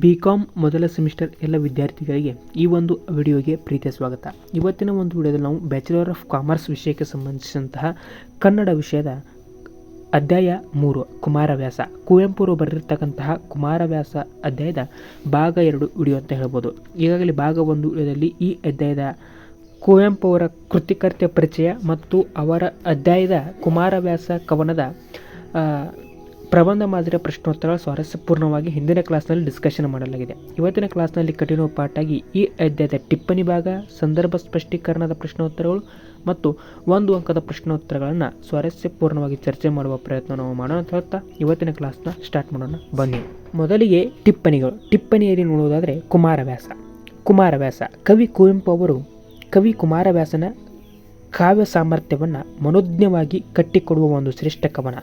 B com ಮೊದಲ semester ಎಲ್ಲ ವಿದ್ಯಾರ್ಥಿಗಳಿಗೆ ಈ ಒಂದು ವಿಡಿಯೋಗೆ ಪ್ರೀತಿಯ ಸ್ವಾಗತ. ಇವತ್ತಿನ ಒಂದು ವಿಡಿಯೋದಲ್ಲಿ ನಾವು ಬ್ಯಾಚುಲರ್ ಆಫ್ ಕಾಮರ್ಸ್ ವಿಷಯಕ್ಕೆ ಸಂಬಂಧಿಸಿದಂತಹ ಕನ್ನಡ ವಿಷಯದ ಅಧ್ಯಾಯ ಮೂರು, ಕುಮಾರವ್ಯಾಸ. ಕುವೆಂಪು ಅವರು ಬರೆದಿರ್ತಕ್ಕಂತಹ ಕುಮಾರವ್ಯಾಸ ಅಧ್ಯಾಯದ ಭಾಗ ಎರಡು ವಿಡಿಯೋ ಅಂತ ಹೇಳ್ಬೋದು. ಈಗಾಗಲೇ ಭಾಗ ಒಂದು ವಿಡಿಯೋದಲ್ಲಿ ಈ ಅಧ್ಯಾಯದ ಕುವೆಂಪು ಅವರ ಕೃತಿಕರ್ತ್ಯ ಪರಿಚಯ ಮತ್ತು ಅವರ ಅಧ್ಯಾಯದ ಕುಮಾರವ್ಯಾಸ ಕವನದ ಪ್ರಬಂಧ ಮಾದರಿಯ ಪ್ರಶ್ನೋತ್ತರ ಸ್ವಾರಸ್ಯಪೂರ್ಣವಾಗಿ ಹಿಂದಿನ ಕ್ಲಾಸ್ನಲ್ಲಿ ಡಿಸ್ಕಷನ್ ಮಾಡಲಾಗಿದೆ. ಇವತ್ತಿನ ಕ್ಲಾಸ್ನಲ್ಲಿ ಕಠಿಣ ಪಾಠಾಗಿ ಈ ಅಧ್ಯಾಯದ ಟಿಪ್ಪಣಿ ಭಾಗ, ಸಂದರ್ಭ ಸ್ಪಷ್ಟೀಕರಣದ ಪ್ರಶ್ನೋತ್ತರಗಳು ಮತ್ತು ಒಂದು ಅಂಕದ ಪ್ರಶ್ನೋತ್ತರಗಳನ್ನು ಸ್ವಾರಸ್ಯಪೂರ್ಣವಾಗಿ ಚರ್ಚೆ ಮಾಡುವ ಪ್ರಯತ್ನ ನಾವು ಮಾಡೋಣ ಅಂತ ಹೇಳ್ತಾ ಇವತ್ತಿನ ಕ್ಲಾಸ್ನ ಸ್ಟಾರ್ಟ್ ಮಾಡೋಣ. ಬನ್ನಿ. ಮೊದಲಿಗೆ ಟಿಪ್ಪಣಿಗಳು. ಟಿಪ್ಪಣಿಯಲ್ಲಿ ನೋಡುವುದಾದರೆ ಕುಮಾರವ್ಯಾಸ. ಕುಮಾರವ್ಯಾಸ, ಕವಿ ಕುವೆಂಪು ಅವರು ಕವಿ ಕುಮಾರವ್ಯಾಸನ ಕಾವ್ಯ ಸಾಮರ್ಥ್ಯವನ್ನು ಮನೋಜ್ಞವಾಗಿ ಕಟ್ಟಿಕೊಡುವ ಒಂದು ಶ್ರೇಷ್ಠ ಕವನ.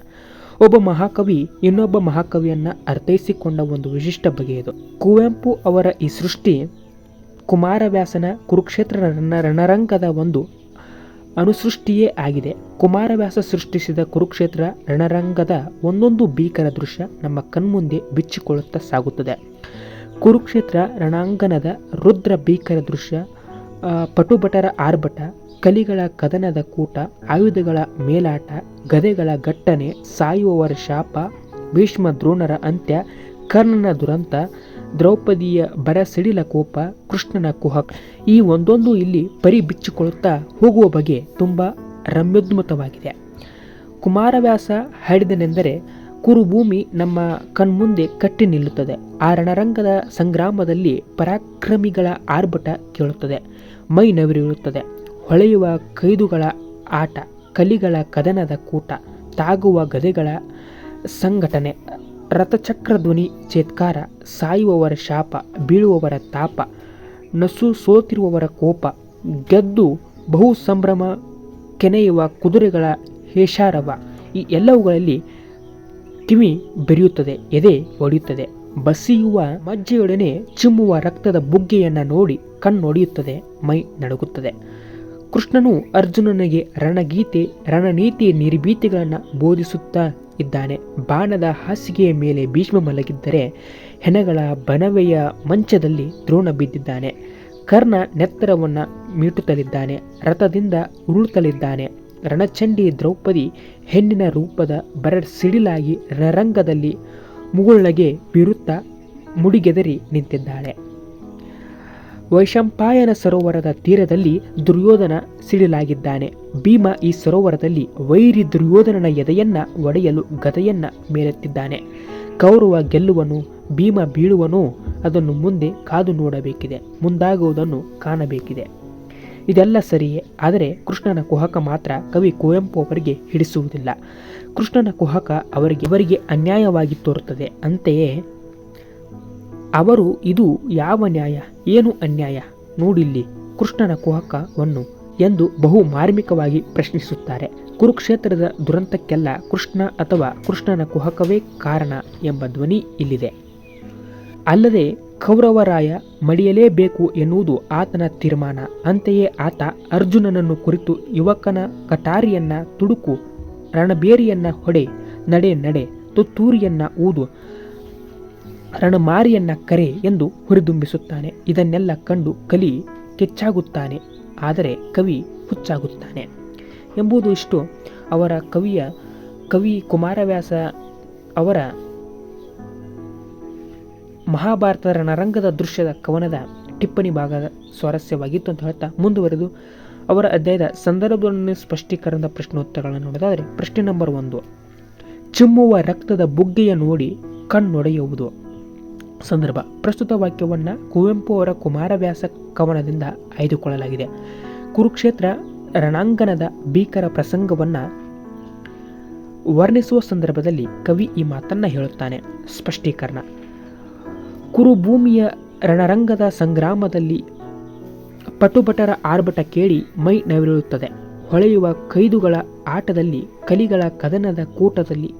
ಒಬ್ಬ ಮಹಾಕವಿ ಇನ್ನೊಬ್ಬ ಮಹಾಕವಿಯನ್ನು ಅರ್ಥೈಸಿಕೊಂಡ ಒಂದು ವಿಶಿಷ್ಟ ಬಗೆಯದು ಕುವೆಂಪು ಅವರ ಈ ಸೃಷ್ಟಿ ಕುಮಾರವ್ಯಾಸನ ಕುರುಕ್ಷೇತ್ರ ರಣ ರಣರಂಗದ ಒಂದು ಅನುಸೃಷ್ಟಿಯೇ ಆಗಿದೆ. ಕುಮಾರವ್ಯಾಸ ಸೃಷ್ಟಿಸಿದ ಕುರುಕ್ಷೇತ್ರ ರಣರಂಗದ ಒಂದೊಂದು ಭೀಕರ ದೃಶ್ಯ ನಮ್ಮ ಕಣ್ಮುಂದೆ ಬಿಚ್ಚಿಕೊಳ್ಳುತ್ತಾ ಸಾಗುತ್ತದೆ. ಕುರುಕ್ಷೇತ್ರ ರಣಾಂಗಣದ ರುದ್ರ ಭೀಕರ ದೃಶ್ಯ ಪಟುಭಟರ ಆರ್ಭಟ ಕಲಿಗಳ ಕದನದ ಕೂಟ, ಆಯುಧಗಳ ಮೇಲಾಟ, ಗದೆಗಳ ಘಟ್ಟನೆ ಸಾಯುವವರ ಶಾಪ, ಭೀಷ್ಮ ದ್ರೋಣರ ಅಂತ್ಯ, ಕರ್ಣನ ದುರಂತ, ದ್ರೌಪದಿಯ ಬರ ಸಿಡಿಲ ಕೋಪ, ಕೃಷ್ಣನ ಕುಹಕ್ ಈ ಒಂದೊಂದು ಇಲ್ಲಿ ಪರಿ ಬಿಚ್ಚಿಕೊಳ್ಳುತ್ತಾ ಹೋಗುವ ಬಗೆ ತುಂಬ ರಮ್ಯೋದ್ಮುತವಾಗಿದೆ. ಕುಮಾರವ್ಯಾಸ ಹಾಡಿದನೆಂದರೆ, ಕುರುಭೂಮಿ ನಮ್ಮ ಕಣ್ಮುಂದೆ ಕಟ್ಟಿ ನಿಲ್ಲುತ್ತದೆ ಆ ರಣರಂಗದ ಸಂಗ್ರಾಮದಲ್ಲಿ ಪರಾಕ್ರಮಿಗಳ ಆರ್ಭಟ ಕೇಳುತ್ತದೆ, ಮೈ ನವಿರಿಯುತ್ತದೆ ಹೊಳೆಯುವ ಕೈದುಗಳ ಆಟ, ಕಲಿಗಳ ಕದನದ ಕೂಟ, ತಾಗುವ ಗದೆಗಳ ಸಂಘಟನೆ ರಥಚಕ್ರ ಧ್ವನಿ ಚೇತ್ಕಾರ, ಸಾಯುವವರ ಶಾಪ, ಬೀಳುವವರ ತಾಪ, ನಸು ಸೋತಿರುವವರ ಕೋಪ, ಗೆದ್ದು ಬಹು ಸಂಭ್ರಮ ಕೆನೆಯುವ ಕುದುರೆಗಳ ಹೇಷಾರವ, ಈ ಎಲ್ಲವುಗಳಲ್ಲಿ ಕಿವಿ ಬೆರೆಯುತ್ತದೆ, ಎದೆ ಒಡೆಯುತ್ತದೆ. ಬಸಿಯುವ ಮಜ್ಜೆಯೊಡನೆ ಚಿಮ್ಮುವ ರಕ್ತದ ಬುಗ್ಗೆಯನ್ನು ನೋಡಿ ಕಣ್ಣೊಡೆಯುತ್ತದೆ, ಮೈ ನಡುಗುತ್ತದೆ. ಕೃಷ್ಣನು ಅರ್ಜುನನಿಗೆ ರಣಗೀತೆ ರಣನೀತಿ ನಿರ್ಭೀತಿಗಳನ್ನು ಬೋಧಿಸುತ್ತಾ ಇದ್ದಾನೆ. ಬಾಣದ ಹಾಸಿಗೆಯ ಮೇಲೆ ಭೀಷ್ಮ ಮಲಗಿದ್ದರೆ ಹೆಣಗಳ ಬನವೆಯ ಮಂಚದಲ್ಲಿ ದ್ರೋಣ ಬಿದ್ದಿದ್ದಾನೆ. ಕರ್ಣ ನೆತ್ತರವನ್ನು ಮೀಟುತ್ತಲಿದ್ದಾನೆ ರಥದಿಂದ ಉರುಳುತ್ತಲಿದ್ದಾನೆ. ರಣಚಂಡಿ ದ್ರೌಪದಿ ಹೆಣ್ಣಿನ ರೂಪದ ಬರಡ್ ಸಿಡಿಲಾಗಿ ರಣರಂಗದಲ್ಲಿ ಮುಗುಳಗೆ ಬೀರುತ್ತಾ ಮುಡಿಗೆದರಿ ನಿಂತಿದ್ದಾಳೆ. ವೈಶಂಪಾಯನ ಸರೋವರದ ತೀರದಲ್ಲಿ ದುರ್ಯೋಧನ ಸಿಡಿಲಾಗಿದ್ದಾನೆ. ಭೀಮ ಈ ಸರೋವರದಲ್ಲಿ ವೈರಿ ದುರ್ಯೋಧನನ ಎದೆಯನ್ನ ಒಡೆಯಲು ಗದೆಯನ್ನ ಮೇಲೆತ್ತಿದ್ದಾನೆ. ಕೌರವ ಗೆಲ್ಲುವನು, ಭೀಮ ಬೀಳುವನು, ಅದನ್ನು ಮುಂದೆ ಕಾದು ನೋಡಬೇಕಿದೆ, ಮುಂದಾಗುವುದನ್ನು ಕಾಣಬೇಕಿದೆ. ಇದೆಲ್ಲ ಸರಿಯೇ, ಆದರೆ ಕೃಷ್ಣನ ಕುಹಕ ಮಾತ್ರ ಕವಿ ಕುವೆಂಪು ಅವರಿಗೆ ಹಿಡಿಸುವುದಿಲ್ಲ. ಕೃಷ್ಣನ ಕುಹಕ ಅವರಿಗೆ ಅವರಿಗೆ ಅನ್ಯಾಯವಾಗಿ ತೋರುತ್ತದೆ, ಅಂತೆಯೇ ಅವರು ಇದು ಯಾವ ನ್ಯಾಯ, ಏನು ಅನ್ಯಾಯ ನೋಡಿಲ್ಲಿ ಕೃಷ್ಣನ ಕುಹಕವನ್ನು ಎಂದು ಬಹು ಮಾರ್ಮಿಕವಾಗಿ ಪ್ರಶ್ನಿಸುತ್ತಾರೆ. ಕುರುಕ್ಷೇತ್ರದ ದುರಂತಕ್ಕೆಲ್ಲ ಕೃಷ್ಣ ಅಥವಾ ಕೃಷ್ಣನ ಕುಹಕವೇ ಕಾರಣ ಎಂಬ ಧ್ವನಿ ಇಲ್ಲಿದೆ. ಅಲ್ಲದೆ ಕೌರವರಾಯ ಮಡಿಯಲೇಬೇಕು ಎನ್ನುವುದು ಆತನ ತೀರ್ಮಾನ. ಅಂತೆಯೇ ಆತ ಅರ್ಜುನನನ್ನು ಕುರಿತು ಯುವಕನ ಕಟಾರಿಯನ್ನ ತುಡುಕು ರಣಬೇರಿಯನ್ನ ಹೊಡೆ, ನಡೆ ನಡೆ, ತುತ್ತೂರಿಯನ್ನ ಊದು ರಣಮಾರಿಯನ್ನ ಕರೆ ಎಂದು ಹುರಿದುಂಬಿಸುತ್ತಾನೆ. ಇದನ್ನೆಲ್ಲ ಕಂಡು ಕಲಿ ಕೆಚ್ಚಾಗುತ್ತಾನೆ. ಆದರೆ ಕವಿ ಹುಚ್ಚಾಗುತ್ತಾನೆ. ಎಂಬುದು ಇಷ್ಟು. ಅವರ ಕವಿಯ ಕವಿ ಕುಮಾರವ್ಯಾಸ ಅವರ ಮಹಾಭಾರತದ ರಣರಂಗದ ದೃಶ್ಯದ ಕವನದ ಟಿಪ್ಪಣಿ ಭಾಗದ ಸ್ವಾರಸ್ಯವಾಗಿತ್ತು ಅಂತ ಹೇಳ್ತಾ ಮುಂದುವರೆದು ಅವರ ಅಧ್ಯಾಯದ ಸಂದರ್ಭವನ್ನು ಸ್ಪಷ್ಟೀಕರಣದ ಪ್ರಶ್ನೋತ್ತರಗಳನ್ನು ನೋಡೋದಾದರೆ ಪ್ರಶ್ನೆ ನಂಬರ್ ಒಂದು. ಚಿಮ್ಮುವ ರಕ್ತದ ಬುಗ್ಗೆಯ ನೋಡಿ ಕಣ್ಣೊಡೆಯುವುದು. ಸಂದರ್ಭ. ಪ್ರಸ್ತುತ ವಾಕ್ಯವನ್ನು ಕುವೆಂಪು ಅವರ ಕುಮಾರವ್ಯಾಸ ಕವನದಿಂದ ಆಯ್ದುಕೊಳ್ಳಲಾಗಿದೆ. ಕುರುಕ್ಷೇತ್ರ ರಣಾಂಗಣದ ಭೀಕರ ಪ್ರಸಂಗವನ್ನು ವರ್ಣಿಸುವ ಸಂದರ್ಭದಲ್ಲಿ ಕವಿ ಈ ಮಾತನ್ನು ಹೇಳುತ್ತಾನೆ. ಸ್ಪಷ್ಟೀಕರಣ. ಕುರುಭೂಮಿಯ ರಣರಂಗದ ಸಂಗ್ರಾಮದಲ್ಲಿ ಪಟುಭಟರ ಆರ್ಭಟ ಕೇಳಿ ಮೈ ನವಿರುತ್ತದೆ ಹೊಳೆಯುವ ಕೈದುಗಳ ಆಟದಲ್ಲಿ ಕಲಿಗಳ ಕದನದ ಕೂಟದಲ್ಲಿ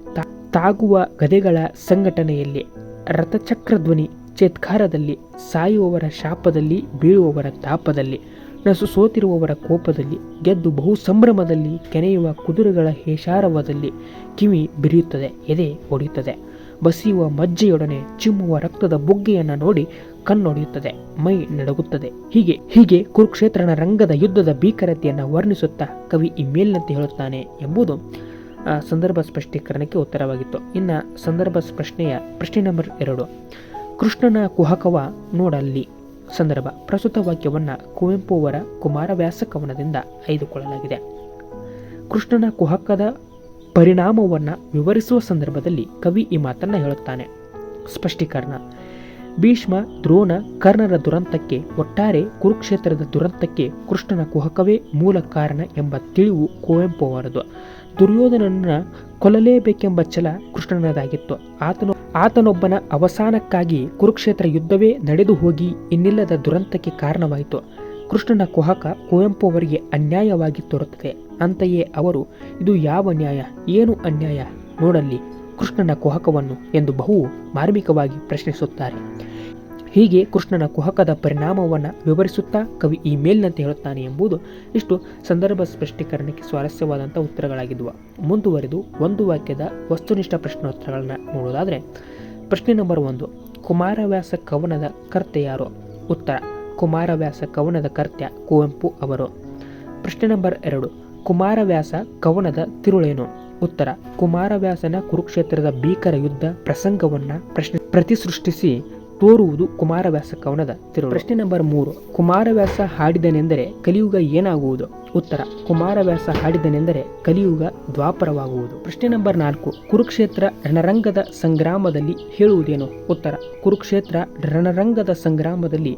ತಾಗುವ ಗದೆಗಳ ಸಂಘಟನೆಯಲ್ಲಿ ರಥಚಕ್ರಧ್ವನಿ ಚೇತ್ಕಾರದಲ್ಲಿ ಸಾಯುವವರ ಶಾಪದಲ್ಲಿ, ಬೀಳುವವರ ತಾಪದಲ್ಲಿ ನಸು ಸೋತಿರುವವರ ಕೋಪದಲ್ಲಿ, ಗೆದ್ದು ಬಹು ಸಂಭ್ರಮದಲ್ಲಿ ಕೆನೆಯುವ ಕುದುರೆಗಳ ಹೇಷಾರವದಲ್ಲಿ ಕಿವಿ ಬಿರಿಯುತ್ತದೆ, ಎದೆ ಒಡೆಯುತ್ತದೆ. ಬಸಿಯುವ ಮಜ್ಜೆಯೊಡನೆ ಚಿಮ್ಮುವ ರಕ್ತದ ಬುಗ್ಗೆಯನ್ನು ನೋಡಿ ಕಣ್ಣೊಡೆಯುತ್ತದೆ, ಮೈ ನಡಗುತ್ತದೆ. ಹೀಗೆ ಹೀಗೆ ಕುರುಕ್ಷೇತ್ರನ ರಂಗದ ಯುದ್ಧದ ಭೀಕರತೆಯನ್ನು ವರ್ಣಿಸುತ್ತಾ ಕವಿ ಈ ಮೇಲಿನಂತೆ ಹೇಳುತ್ತಾನೆ ಎಂಬುದು ಸಂದರ್ಭ ಸ್ಪಷ್ಟೀಕರಣಕ್ಕೆ ಉತ್ತರವಾಗಿತ್ತು. ಇನ್ನು ಸಂದರ್ಭ ಪ್ರಶ್ನೆಯ ಪ್ರಶ್ನೆ ನಂಬರ್ ಎರಡು. ಕೃಷ್ಣನ ಕುಹಕವ ನೋಡಲ್ಲಿ. ಸಂದರ್ಭ. ಪ್ರಸ್ತುತ ವಾಕ್ಯವನ್ನು ಕುವೆಂಪು ಅವರ ಕುಮಾರವ್ಯಾಸ ಕವನದಿಂದ ಆಯ್ದುಕೊಳ್ಳಲಾಗಿದೆ. ಕೃಷ್ಣನ ಕುಹಕದ ಪರಿಣಾಮವನ್ನು ವಿವರಿಸುವ ಸಂದರ್ಭದಲ್ಲಿ ಕವಿ ಈ ಮಾತನ್ನು ಹೇಳುತ್ತಾನೆ. ಸ್ಪಷ್ಟೀಕರಣ. ಭೀಷ್ಮ ದ್ರೋಣ ಕರ್ಣರ ದುರಂತಕ್ಕೆ, ಒಟ್ಟಾರೆ ಕುರುಕ್ಷೇತ್ರದ ದುರಂತಕ್ಕೆ ಕೃಷ್ಣನ ಕುಹಕವೇ ಮೂಲ ಕಾರಣ ಎಂಬ ತಿಳಿವು ಕುವೆಂಪು ಅವರದು. ದುರ್ಯೋಧನನ್ನ ಕೊಲ್ಲಲೇಬೇಕೆಂಬ ಛಲ ಕೃಷ್ಣನದಾಗಿತ್ತು. ಆತನು, ಆತನೊಬ್ಬನ ಅವಸಾನಕ್ಕಾಗಿ ಕುರುಕ್ಷೇತ್ರ ಯುದ್ಧವೇ ನಡೆದು ಹೋಗಿ ಇನ್ನಿಲ್ಲದ ದುರಂತಕ್ಕೆ ಕಾರಣವಾಯಿತು. ಕೃಷ್ಣನ ಕುಹಕ ಕುವೆಂಪು ಅವರಿಗೆ ಅನ್ಯಾಯವಾಗಿ ತೋರುತ್ತದೆ. ಅಂತೆಯೇ ಅವರು, ಇದು ಯಾವ ನ್ಯಾಯ? ಏನು ಅನ್ಯಾಯ? ನೋಡಲ್ಲಿ ಕೃಷ್ಣನ ಕುಹಕವನ್ನು ಎಂದು ಬಹು ಮಾರ್ಮಿಕವಾಗಿ ಪ್ರಶ್ನಿಸುತ್ತಾರೆ. ಹೀಗೆ ಕೃಷ್ಣನ ಕುಹಕದ ಪರಿಣಾಮವನ್ನು ವಿವರಿಸುತ್ತಾ ಕವಿ ಈ ಮೇಲಿನಂತೆ ಹೇಳುತ್ತಾನೆ ಎಂಬುದು ಇಷ್ಟು ಸಂದರ್ಭ ಸ್ಪಷ್ಟೀಕರಣಕ್ಕೆ ಸ್ವಾರಸ್ಯವಾದಂಥ ಉತ್ತರಗಳಾಗಿದ್ವು. ಮುಂದುವರೆದು ಒಂದು ವಾಕ್ಯದ ವಸ್ತುನಿಷ್ಠ ಪ್ರಶ್ನೋತ್ತರಗಳನ್ನು ನೋಡೋದಾದರೆ ಪ್ರಶ್ನೆ ನಂಬರ್ ಒಂದು, ಕುಮಾರವ್ಯಾಸ ಕವನದ ಕರ್ತೆ ಯಾರು? ಉತ್ತರ, ಕುಮಾರವ್ಯಾಸ ಕವನದ ಕರ್ತ್ಯ ಕುವೆಂಪು ಅವರು. ಪ್ರಶ್ನೆ ನಂಬರ್ ಎರಡು, ಕುಮಾರವ್ಯಾಸ ಕವನದ ತಿರುಳೇನು? ಉತ್ತರ, ಕುಮಾರವ್ಯಾಸನ ಕುರುಕ್ಷೇತ್ರದ ಭೀಕರ ಯುದ್ಧ ಪ್ರಸಂಗವನ್ನ ಪ್ರಶ್ನೆ ಪ್ರತಿಸೃಷ್ಟಿಸಿ ತೋರುವುದು ಕುಮಾರವ್ಯಾಸ ಕವನದ ತಿರು ಪ್ರಶ್ನೆ ನಂಬರ್ ಮೂರು. ಕುಮಾರವ್ಯಾಸ ಹಾಡಿದನೆಂದರೆ ಕಲಿಯುಗ ಏನಾಗುವುದು? ಉತ್ತರ ಕುಮಾರವ್ಯಾಸ ಹಾಡಿದನೆಂದರೆ ಕಲಿಯುಗ ದ್ವಾಪರವಾಗುವುದು. ಪ್ರಶ್ನೆ ನಂಬರ್ ನಾಲ್ಕು. ಕುರುಕ್ಷೇತ್ರ ರಣರಂಗದ ಸಂಗ್ರಾಮದಲ್ಲಿ ಹೇಳುವುದೇನು? ಉತ್ತರ ಕುರುಕ್ಷೇತ್ರ ರಣರಂಗದ ಸಂಗ್ರಾಮದಲ್ಲಿ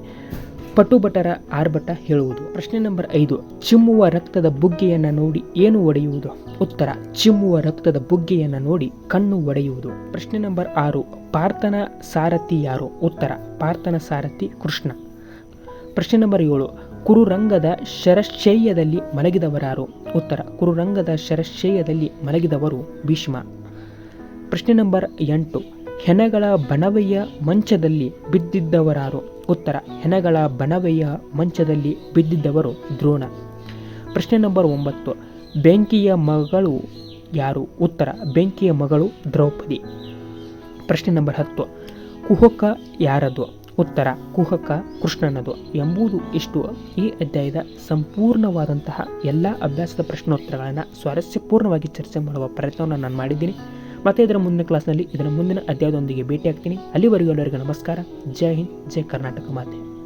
ಪಟುಭಟರ ಆರ್ಭಟ ಹೇಳುವುದು. ಪ್ರಶ್ನೆ ನಂಬರ್ ಐದು, ಚಿಮ್ಮುವ ರಕ್ತದ ಬುಗ್ಗೆಯನ್ನು ನೋಡಿ ಏನು ಒಡೆಯುವುದು? ಉತ್ತರ, ಚಿಮ್ಮುವ ರಕ್ತದ ಬುಗ್ಗೆಯನ್ನು ನೋಡಿ ಕಣ್ಣು ಒಡೆಯುವುದು. ಪ್ರಶ್ನೆ ನಂಬರ್ ಆರು, ಪಾರ್ಥನ ಸಾರಥಿ ಯಾರು? ಉತ್ತರ, ಪಾರ್ಥನ ಸಾರಥಿ ಕೃಷ್ಣ. ಪ್ರಶ್ನೆ ನಂಬರ್ ಏಳು, ಕುರುರಂಗದ ಶರಶ್ಚೇಯದಲ್ಲಿ ಮಲಗಿದವರಾರು? ಉತ್ತರ, ಕುರುರಂಗದ ಶರಶ್ಚೇಯದಲ್ಲಿ ಮಲಗಿದವರು ಭೀಷ್ಮ. ಪ್ರಶ್ನೆ ನಂಬರ್ ಎಂಟು, ಹೆಣಗಳ ಬಣವೆಯ ಮಂಚದಲ್ಲಿ ಬಿದ್ದಿದ್ದವರಾರು? ಉತ್ತರ. ಹೆಣಗಳ ಬಣವೆಯ ಮಂಚದಲ್ಲಿ ಬಿದ್ದಿದ್ದವರು ದ್ರೋಣ. ಪ್ರಶ್ನೆ ನಂಬರ್ ಒಂಬತ್ತು. ಬೆಂಕಿಯ ಮಗಳು ಯಾರು? ಉತ್ತರ, ಬೆಂಕಿಯ ಮಗಳು ದ್ರೌಪದಿ. ಪ್ರಶ್ನೆ ನಂಬರ್ ಹತ್ತು. ಕುಹಕ ಯಾರದು? ಉತ್ತರ, ಕುಹಕ ಕೃಷ್ಣನದು. ಎಂಬುದು ಇಷ್ಟು. ಈ ಅಧ್ಯಾಯದ ಸಂಪೂರ್ಣವಾದಂತಹ ಎಲ್ಲ ಅಭ್ಯಾಸದ ಪ್ರಶ್ನೋತ್ತರಗಳನ್ನು ಸ್ವಾರಸ್ಯಪೂರ್ಣವಾಗಿ ಚರ್ಚೆ ಮಾಡುವ ಪ್ರಯತ್ನವನ್ನು ನಾನು ಮಾಡಿದ್ದೀನಿ. ಮತ್ತೆ ಇದರ ಮುಂದಿನ ಕ್ಲಾಸ್ನಲ್ಲಿ ಇದರ ಮುಂದಿನ ಅಧ್ಯಾಯದೊಂದಿಗೆ ಭೇಟಿ ಆಗ್ತೀನಿ ಅಲ್ಲಿವರೆಗೂ ಎಲ್ಲರಿಗೂ ನಮಸ್ಕಾರ. ಜೈ ಹಿಂದ್, ಜೈ ಕರ್ನಾಟಕ ಮಾತೆ.